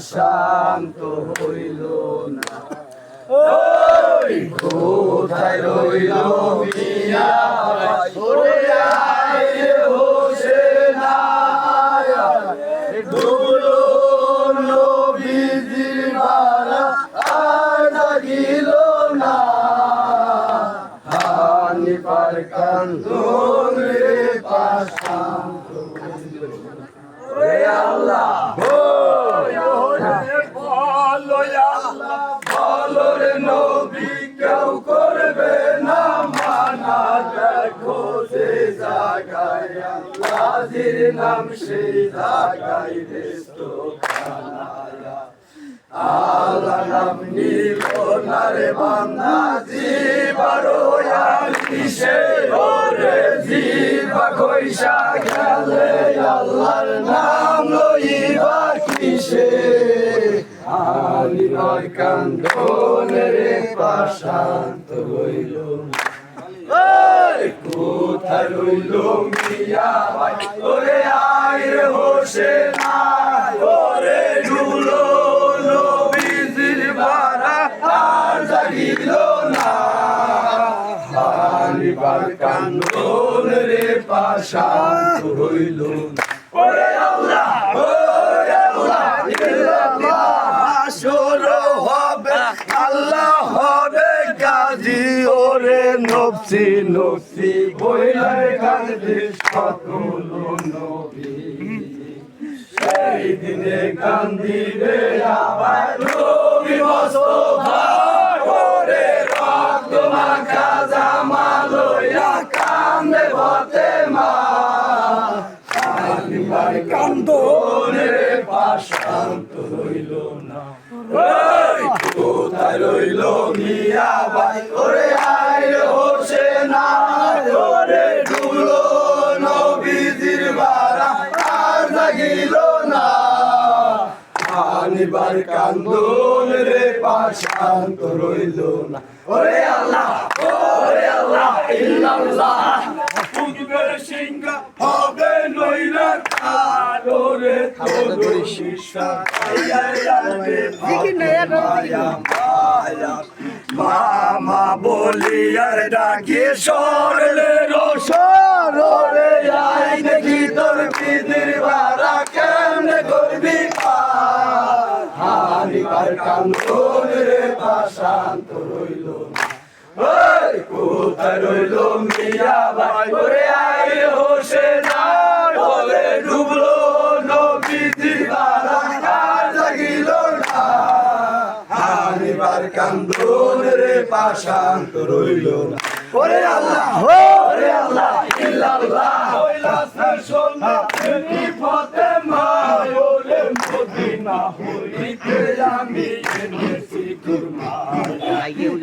শান্ত হইল না। ওই কোথায় রইল মিয়া? ওরে আয় হোসেন আয় দুলো নবীজির বারা আর লাগিল না হানি পার কান্দন রে পাশান রে আল্লাহ বলো আল্লাহ বলো রে নবী কেউ করবে না দেখো যে জায়গায় আল্লাহর নাম সেই রেস্ত খানায়া আল্লাহ নাম নিল না রে বান্দা জীবারো আর কিসে ওরে জীবা কইসা কান্দনে রে পাশান্ত রইল এই, কোথায় রইল মিয়া ভাই? ওরে আয় রে হোসেন আয় ওরে ডুলো নবীজির বারা আর জাগিল না। আলিবার কান্দনে পাশান্ত রইল ওরে আল্লাহ ওরে আল্লাহ ইল্লাল্লাহ শুরু হবে আল্লাহ হবে কাজী ওরে নফসি বইলার কাজে সকল নবী? সেই দিনে কান্দিবে আবার নবী মোস্তফা ওরে রক্ত মাখা জামা লইয়া কান্দে বতে মা কান্দিবার কান্দনে পাশান্ত রইল না। কোথায় রইল মিয়া ভাই? ওরে আয় আনিবার কান্দন রে পাশান্ত রইল না। ওরে আল্লাহ ওরে আল্লাহ ইল্লাল্লাহ। ফুকবের সিংহা হবে নইরা কালোরে তোর শিশা মায়া মায়া মামা বলিয়ার ডাকি সরলে রোশর রে আই দেখি তোর বিদির বারা কেমনে করবি? হানিবার কান্দন রে পাশান্ত রইল কোথায় রইল মিয়া ভাই? ওরে আই হোসেন আয় ওরে ডুবলো নবীজির বারা কার জাগিল না। হানিবার কান্দন রে পাশান্ত রইল না। ওরে আল্লাহ ওরে আল্লাহ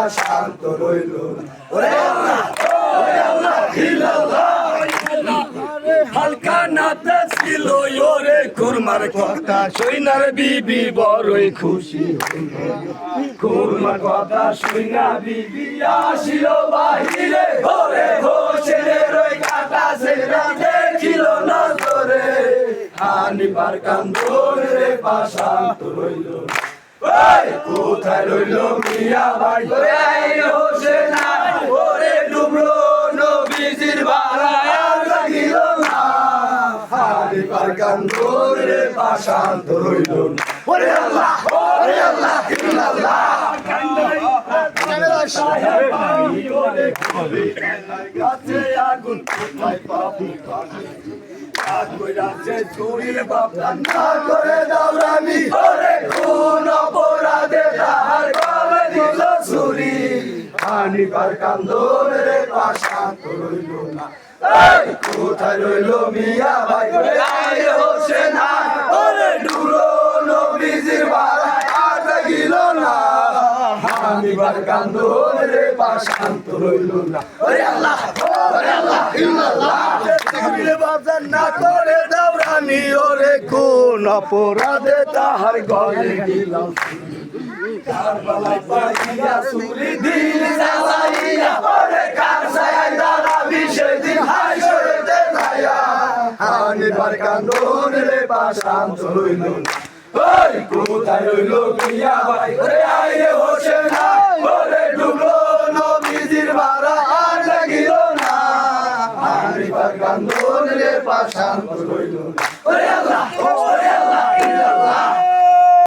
রে পাশান্ত রইল। ওরে আল্লাহ হালকা নাতে ছিল ওরে কুরমার কথা। সৈনার বিবি বড়ই খুশি কুরমার কথা সৈনা বিবি আসিল বাহিরে। ওরে হোসেনের ওই কাটা সেরা দেখিল না তোরে হানিবার কান্দন রে পাশান্ত রইল। কোথায় রইল মিয়া ভাই? হোসেন ওরে ডুবলো নবীজির বাড়া আর লাগিল না। হারিবার কান্দন রে পাশান্ত রইল না। ওরে আল্লাহ ওরে আল্লাহ ইল্লাল্লাহ গাছে আগুন কোথায় পাবো? করে দাওরামি ওরে কোন অপরাধে তাহার কবে দিল ছুরি হানিবার কান্দন রে পাশান্ত রইল না কোথায় রইল মিয়া ভাই হোসেন ওরে ডুলো নবীজির বাড়ায় আর হানিবার কান্দন রে পাশান্ত রইল না। ওরে আল্লাহ ওরে আল্লাহ, ইল্লাল্লাহ। তুমি বাজার না করে দাওরানি ওরে কোন অপরাধে তাহার গলে দিলাম। কারবালায় পাইয়া সুরি দিল জ্বালাইয়া, ওরে কার ছায়ায় দাঁড়াবি সেদিন হাই সরেতে যাইয়া হানিবার কান্দন রে পাশান্ত রইল না। কোথায় রইল প্রিয়া ভাই ওরে আইরে হোসেনা ওরে ডুবলো